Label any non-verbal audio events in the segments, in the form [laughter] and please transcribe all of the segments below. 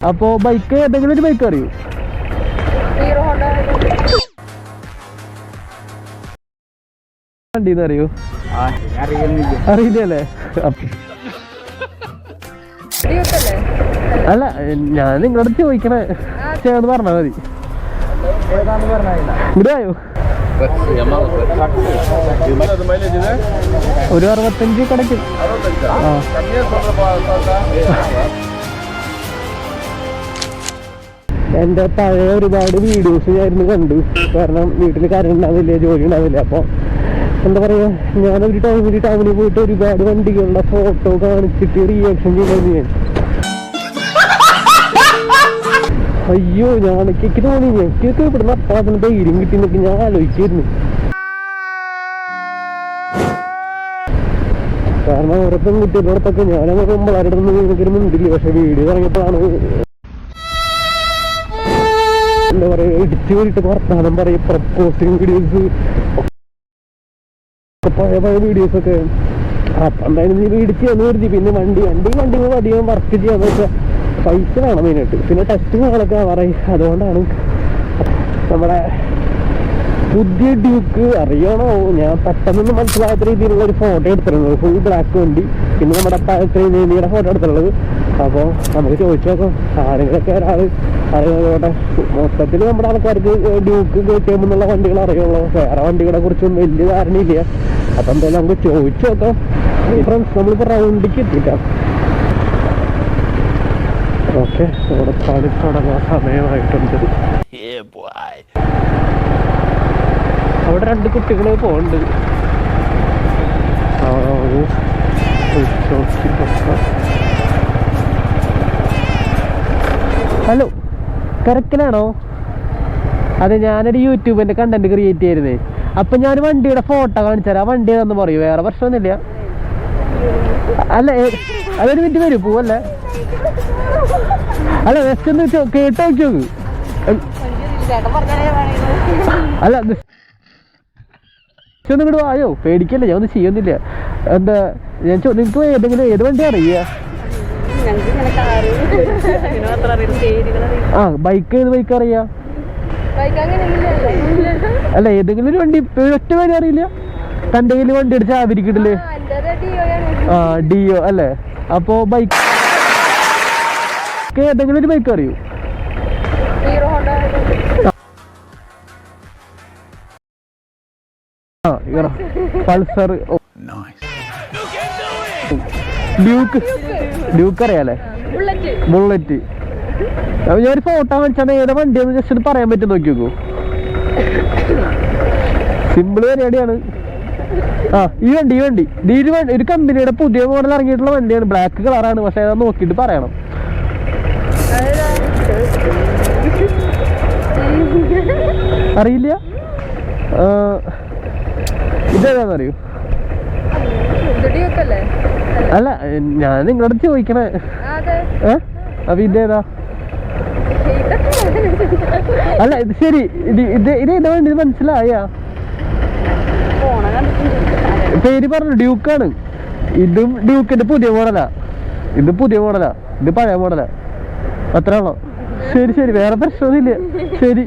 അപ്പോ ബൈക്ക് ഏതെങ്കിലും ഒരു ബൈക്ക് അറിയൂ? വണ്ടിന്ന് അറിയൂ? അറിയില്ലല്ലേ? അല്ല ഞാൻ നിങ്ങളോട് ചോദിക്കണേ. ചേർന്ന് പറഞ്ഞാൽ മതി. ഇതായോ ഒരു അറുപത്തഞ്ച് കിടക്കും ആ. എന്റെ പഴയ ഒരുപാട് വീഡിയോസ് ഞാനിരുന്ന് കണ്ടു. കാരണം വീട്ടിൽ കറണ്ട് ഉണ്ടാവില്ല ജോലി ഉണ്ടാവില്ല. അപ്പോൾ എന്താ പറയുക ഞാനൊരു ടൗണിൽ ടൗണിൽ പോയിട്ട് ഒരുപാട് വണ്ടികളുടെ ഫോട്ടോ കാണിച്ചിട്ട് റിയാക്ഷൻ ചെയ്യാൻ അയ്യോ ഞാൻ എനിക്ക് തോന്നി എനിക്കൊക്കെ ഇവിടുന്ന് അപ്പാത്തിന് ധൈര്യം കിട്ടി നിൽക്കും ഞാൻ ആലോചിക്കായിരുന്നു കാരണം ഓരോ പെൺകുട്ടികളോടത്തൊക്കെ ഞാനങ്ങനെ പെമ്പിളാരുടെ എനിക്കൊരു മുണ്ടില്ല. പക്ഷെ വീഡിയോ ഇറങ്ങിയപ്പോഴാണ് ഇടിച്ചു വർത്താനം പറയും. പ്രപ്പോസിങ് വീഡിയോസ് പഴയ പഴയ വീഡിയോസ് ഒക്കെ. അപ്പൊ എന്തായാലും നീ ഇടിച്ച് എന്ന് കരുതി. പിന്നെ വണ്ടി വണ്ടി വണ്ടി അധികം വർക്ക് ചെയ്യാന്ന് വെച്ചാൽ പൈസ വേണം മെയിനായിട്ട് പിന്നെ ടെസ്റ്റിംഗ് ആളൊക്കെ പറയും അതുകൊണ്ടാണ് നമ്മുടെ പുതിയ ഡ്യൂക്ക് അറിയണോ? ഞാൻ പെട്ടെന്നൊന്നും മനസ്സിലാകാത്ത രീതിയിലുള്ള ഒരു ഫോട്ടോ എടുത്തിരുന്നത്. ഫുൾ ബ്ലാക്ക് വണ്ടി. പിന്നെ നമ്മുടെ നീതിയുടെ ഫോട്ടോ എടുത്തിട്ടുള്ളത്. അപ്പോൾ നമുക്ക് ചോദിച്ചു നോക്കാം. ആരെങ്കിലൊക്കെ ഒരാൾ അറിയാതെ മൊത്തത്തിൽ നമ്മുടെ ആൾക്കാർക്ക് ഡ്യൂക്ക് കെ ടി എം എന്നുള്ള വണ്ടികൾ അറിയുള്ളൂ. വേറെ വണ്ടികളെ കുറിച്ചൊന്നും വലിയ ധാരണയില്ല. അപ്പം എന്തായാലും നമുക്ക് ചോദിച്ചു നോക്കാം. ഫ്രണ്ട്സ് നമ്മളിപ്പോൾ റൗണ്ടിക്ക് എത്തിക്കാം. ഓക്കെ നമ്മുടെ പണി തുടങ്ങാൻ സമയമായിട്ടുണ്ട്. അവിടെ രണ്ട് കുട്ടികൾ ബസ്. ഹലോ. തിരക്കിലാണോ? അതെ ഞാനൊരു യൂട്യൂബിന്റെ കണ്ടന്റ് ക്രിയേറ്റ് ചെയ്തിരുന്നേ. അപ്പൊ ഞാൻ വണ്ടിയുടെ ഫോട്ടോ കാണിച്ചുതരാം. ആ വണ്ടി ഏതാന്ന് പറയൂ? വേറെ പ്രശ്നമൊന്നുമില്ല. അല്ല അതൊരു മിനിറ്റ് വരും പോവല്ലേ? അല്ല ജസ്റ്റ് ഒന്ന് കേട്ടോ നോക്കി അല്ല ഇത് ഇങ്ങോട്ട് വായോ? പേടിക്കല്ലേ ഞാൻ ഒന്നും ചെയ്യുന്നില്ല എന്താ ഞാൻ നിങ്ങൾക്ക് ഏതെങ്കിലും ഏത് വണ്ടി അറിയുക ആ ബൈക്ക് ഏത് ബൈക്ക് അറിയാ? ബൈക്ക് അങ്ങനെ ഇല്ലല്ലോ അല്ല ഏതെങ്കിലും ഒരു വണ്ടി ഒറ്റ വഴി അറിയില്ല. തന്റെ കയ്യിൽ വണ്ടി അടിച്ച ആവരിക്കിട്ടില്ലേ ആ, ഡിയോ അല്ലേ? അപ്പോ ബൈക്ക് ഏതെങ്കിലും ഒരു ബൈക്ക് അറിയൂ? പൾസർ ഡ്യൂക്ക് ഡ്യൂക്ക് അറിയാലേ ബുള്ളറ്റ് ബുള്ളറ്റ് അപ്പൊ ഞാൻ ഒരു ഫോട്ടോ കാണിച്ചാൽ ഏതാ വണ്ടിയെന്ന് ജസ്റ്റ് പറയാൻ പറ്റും നോക്കി നോക്കൂ സിമ്പിൾ പരിപാടിയാണ്. ആ ഈ വണ്ടി ഈ വണ്ടി. ഈ ഒരു വണ്ടി ഒരു കമ്പനിയുടെ പുതിയ മോഡൽ ഇറങ്ങിയിട്ടുള്ള വണ്ടിയാണ്. ബ്ലാക്ക് കളറാണ് പക്ഷെ അത് നോക്കിട്ട് പറയണം. [laughs] അറിയില്ല. ആ, ഇതേതാന്ന് അറിയൂ ഇത് ഡ്യൂക്കല്ലേ അല്ല ഞാൻ നിങ്ങളോട് ചോദിക്കണേ. ഏ? അപ്പൊ ഇതേതാ അല്ല ഇത് ശരി. ഇത് ഇത് ഇത് ഏതാ വേണ്ടി മനസ്സിലായ? പേര് പറഞ്ഞു ഡ്യൂക്കാണ്. ഇതും ഡ്യൂക്കിന്റെ പുതിയ മോഡലാ. ഇത് പുതിയ മോഡലാ. ഇത് പഴയ മോഡലാ. അത്ര ആണോ ശരി ശരി. വേറെ പ്രശ്നമൊന്നുമില്ല. ശരി.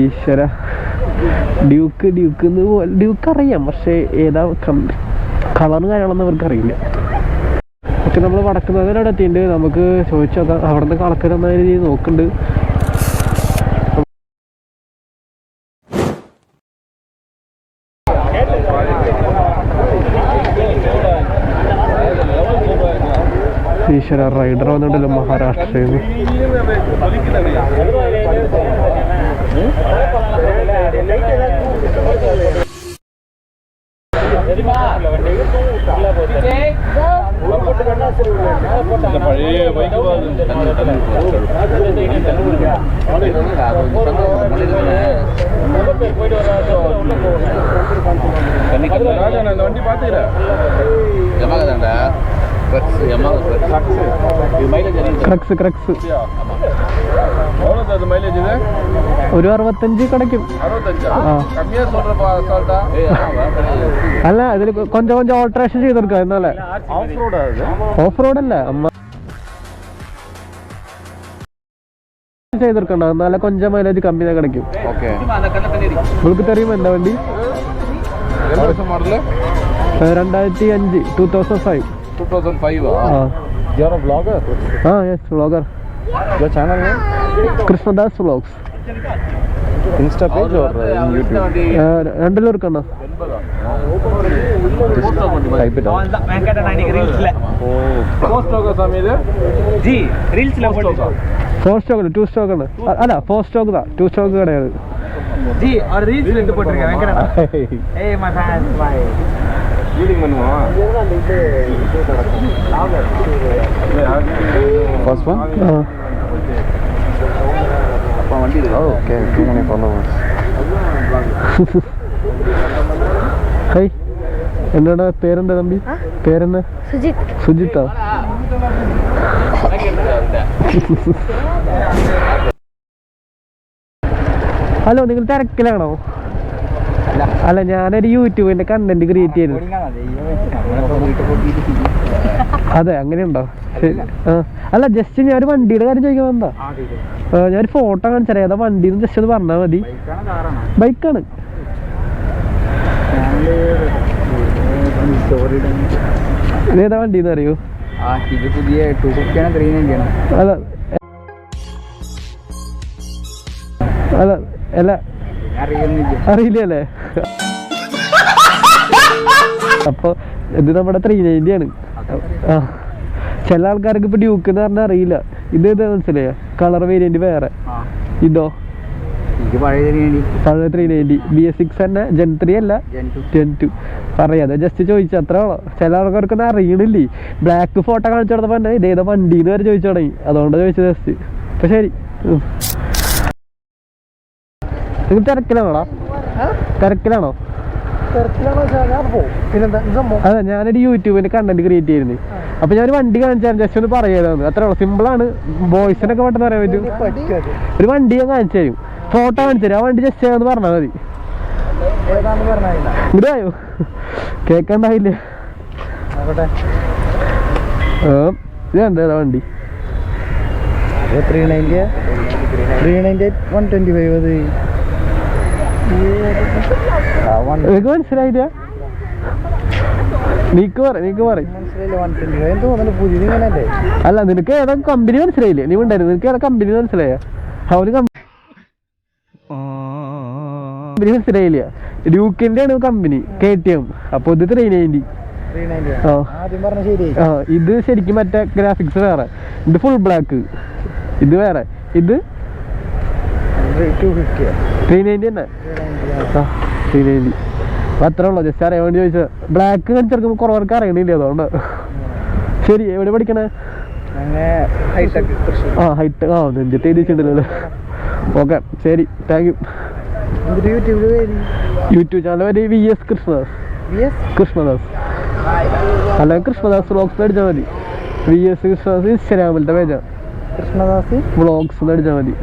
ഈശ്വര. ഡ്യൂക്ക് ഡ്യൂക്ക് ഡ്യൂക്ക് അറിയാം പക്ഷേ ഏതാ കളറും കാര്യങ്ങളൊന്നും അവർക്ക് അറിയില്ല. പക്ഷെ നമ്മൾ വടക്കുന്നതിനവിടെ എത്തിയിട്ടുണ്ട്. നമുക്ക് ചോദിച്ചു നോക്കാം. അവിടെ നിന്ന് കണക്ക് തന്ന രീതിയിൽ നോക്കുന്നുണ്ട്. ഈശ്വര റൈഡർ വന്നിട്ടല്ലോ മഹാരാഷ്ട്രയിൽ നിന്ന്? பழைய பைக்கு ராஜா நான் இந்த வண்டி பார்த்துக்கிறேன் எமாக தாண்டா ட்ரக்ஸ் எமாக ட்ரக்ஸ் மைலேஜ் ட்ரக்ஸ் ட்ரக்ஸ் ஆமாம் ഒരു അറുപത്തഞ്ച് കിടക്കും അല്ല ഇതിൽ കൊഞ്ചം കൊഞ്ചം ഓൾട്രേഷൻ ചെയ്തെടുക്കാം എന്നാലേ ഓഫ് റോഡ് അല്ല അമ്മ. ചെയ്തെടുക്കണ്ട എന്നാലേ കൊഞ്ചം മൈലേജ് കമ്മിയാ കിടക്കും നിങ്ങൾക്ക് തെറിയുമോ എന്താ വണ്ടി? രണ്ടായിരത്തി അഞ്ച് two thousand five two thousand five ആ? ബ്ലോഗർ ആ yes blogger channel Krishnadas vlogs insta page or in youtube രണ്ടിലും എടുക്കണ്ട type it out போஸ்ட் ಹೋಗೋ சாமி இது G റീൽസിലെ four stock to stroke ആണ് അ- അല്ല ഫോർ സ്റ്റോക്ക് தான் ടു സ്റ്റോക്ക് கிடையாது ஜி ஒரு ரீல்ஸ்ல எடுத்து போட்டிருக்கேன் வெங்கடண்ணா ஏய் மை ஃபேன்ஸ் மை ரீடிங் பண்ணுவோம் ஃபர்ஸ்ட் ஒன் വണ്ടി ഓക്കെ അങ്ങനെ ഹൈ എന്താടാ പേരെന്താ തമ്പി? പേരെന്നാ സുജിത്താ. [laughs] ഹലോ നിങ്ങൾ തിരക്കിലാണോ? അല്ല ഞാനൊരു യൂട്യൂബിന്റെ കണ്ടന്റ് ക്രിയേറ്റ് ചെയ്തു. അതെ അങ്ങനെയുണ്ടോ? ശരി. ആ. അല്ല ജസ്റ്റ് ഞാൻ ഒരു വണ്ടിയുടെ കാര്യം ചോദിക്കാൻ വന്നതാ. ഞാൻ ഒരു ഫോട്ടോ കാണിച്ചാൽ ഏതാ വണ്ടി ജസ്റ്റ് ഒന്ന് പറഞ്ഞാൽ മതി. ബൈക്കാണ് ഏതാ വണ്ടി. എന്ന് അറിയോ? പുതിയ ടു ത്രീ അല്ല അല്ല അല്ല. അറിയില്ലല്ലേ? അപ്പൊ ഇത് നമ്മുടെ ത്രീ നയന്റി ആണ് ആ ചില ആൾക്കാർക്ക് ഇപ്പൊ ഡ്യൂക്ക് എന്ന് പറഞ്ഞാൽ അറിയില്ല. ഇത് ഇത് മനസ്സിലായോ? കളർ വേരിയന്റ് വേറെ. ആ. ഇതോ? പഴയ three ninety B S six തന്നെ? ജെൻ ത്രീ അല്ല? ജെൻ ടു പറയാതെ ജസ്റ്റ് ചോദിച്ചു അത്ര ചില ആൾക്കാർക്കൊന്നും അറിയണില്ലേ? ബ്ലാക്ക് ഫോട്ടോ കാണിച്ചു കൊടുത്തപ്പോ തന്നെ ഇതേതാ വണ്ടിന്ന് വരെ ചോദിച്ചു തുടങ്ങി. അതുകൊണ്ട് ചോദിച്ചത് ജസ്റ്റ് അപ്പൊ ശരി. നിങ്ങൾ തിരക്കിലാണോടാ? തിരക്കിലാണോ? അതെ ഞാനൊരു യൂട്യൂബിന്റെ കണ്ടന്റ് ക്രിയേറ്റ് ചെയ്യുന്നത് അപ്പൊ ഞാൻ വണ്ടി കാണിച്ചാൽ ജസ്റ്റ് ഒന്ന് പറയാതാണ് അത്ര സിമ്പിൾ ആണ്. ബോയ്സിനൊക്കെ പെട്ടെന്ന് പറയാൻ പറ്റും. ഒരു വണ്ടി ഞാൻ കാണിച്ചു ഫോട്ടോ കാണിച്ചു ആ വണ്ടി ജസ്റ്റ് ഒന്ന് പറഞ്ഞാൽ മതി. ഇതായോ കേക്കണ്ടായില്ലേ. ഇത് വണ്ടി? Three ninety three ninety one twenty five അത്. നിനക്ക് മനസ്സിലായില്ല? നീക്ക് പറ നീക്ക് പറ. അല്ല നിനക്ക് ഏതാ കമ്പനി മനസ്സിലായില്ലേ? നീ ഉണ്ടായിരുന്നു നിനക്ക് ഏതാ കമ്പനി മനസ്സിലായ? കമ്പനി മനസ്സിലായില്ല? ഡ്യൂക്കിന്റെ ആണ് കമ്പനി കെ ടി എം അപ്പൊ ഇത് ത്രീ നയന്റി ഇത് ശരിക്കും മറ്റേ ഗ്രാഫിക്സ് വേറെ. ഇത് ഫുൾ ബ്ലാക്ക് ഇത് വേറെ. ഇത് ത്രീ നയന്റി തന്നെ ആ ത്രീ നയന്റി അപ്പം അത്ര ഉള്ളൂ. ജസ്റ്റ് അറിയാൻ വേണ്ടി ചോദിച്ചത്. ബ്ലാക്ക് കാണിച്ചെടുക്കുമ്പോൾ കുറവർക്ക് അറിയണില്ല അതുകൊണ്ട്? ശരി എവിടെ പഠിക്കണേ? അങ്ങനെ ഹൈടെക് ആ ഹൈറ്റ് ആ നെഞ്ചത്ത് എഴുതിച്ചിട്ടുണ്ടല്ലോ ഓക്കെ ശരി. താങ്ക് യു യൂട്യൂബ് ചാനൽ പേര് വി എസ് കൃഷ്ണദാസ്. കൃഷ്ണദാസ്. അല്ലെങ്കിൽ കൃഷ്ണദാസ് വ്ളോഗ്സ് അടിച്ചാൽ മതി. വി എസ് കൃഷ്ണദാസ് ഇൻസ്റ്റാഗ്രാമിലത്തെ പേജാണ് കൃഷ്ണദാസ്? വ്ളോഗ്സ് എന്ന് അടിച്ചാൽ മതി.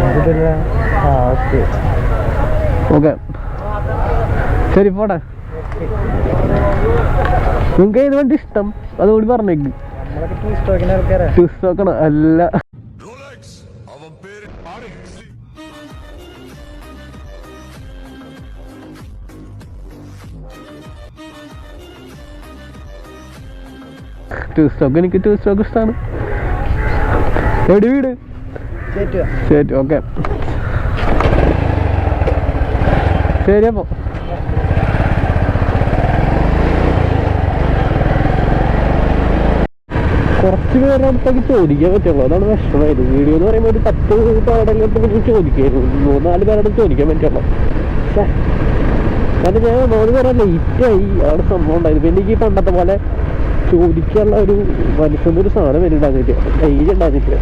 എന്നിട്ടില്ല ഓക്കെ. ഓക്കെ. ശരി പോട്ടെ നിങ്ങൾക്ക് ഏത് വണ്ടി ഇഷ്ടം? അതുകൂടി പറഞ്ഞേക്ക്. ടൂ നോക്കണം അല്ല. ടു സ്റ്റോക്ക് എനിക്ക് ടു സ്റ്റോക്ക് ഇഷ്ടമാണ് എവിടെ വീട്? ശരി ഓക്കെ ശരി അപ്പോൾ കുറച്ച് പേരുടെ അടുത്തേക്ക് ചോദിക്കാൻ പറ്റുള്ളൂ. അതാണ് വിഷമമായത്. വീഡിയോ എന്ന് പറയുമ്പോൾ ഒരു പത്ത് പാടങ്ങൾക്ക് ചോദിക്കായിരുന്നു. മൂന്നാൽ പേരുടെ അടുത്ത് ചോദിക്കാൻ പറ്റുള്ളൂ. കാരണം ഞാൻ മൂന്ന് പേരെ ലേറ്റായി അവിടെ സംഭവം ഉണ്ടായിരുന്നു പിന്നെ എനിക്ക് പണ്ടത്തെ പോലെ ചോദിക്കാനുള്ള ഒരു മനസ്സിന്റെ ഒരു സാധനം വരുന്നുണ്ടാകുന്നില്ല ധൈര്യം ഉണ്ടാകുന്നില്ല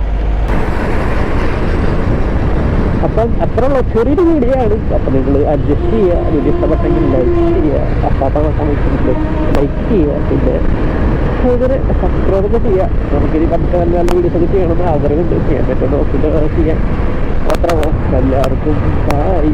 അപ്പൊ അപ്പം അത്ര ഉള്ള ചെറിയൊരു വീഡിയോ ആണ് അപ്പം നിങ്ങൾ അഡ്ജസ്റ്റ് ചെയ്യുക. വീഡിയോ ഇഷ്ടപ്പെട്ടെങ്കിൽ ലൈക്ക് ചെയ്യുക. അപ്പാത്ത ലൈക്ക് ചെയ്യുക. പിന്നെ ഇതൊരു സബ്സ്ക്രൈബ് ചെയ്യുക നമുക്കിനി പതുക്കെ നല്ല നല്ല വീഡിയോസ് ഒക്കെ ചെയ്യണമെന്ന് ആഗ്രഹമുണ്ട്. ചെയ്യാൻ നോക്കിയിട്ട് ചെയ്യാം. അത്ര എല്ലാവർക്കും ബൈ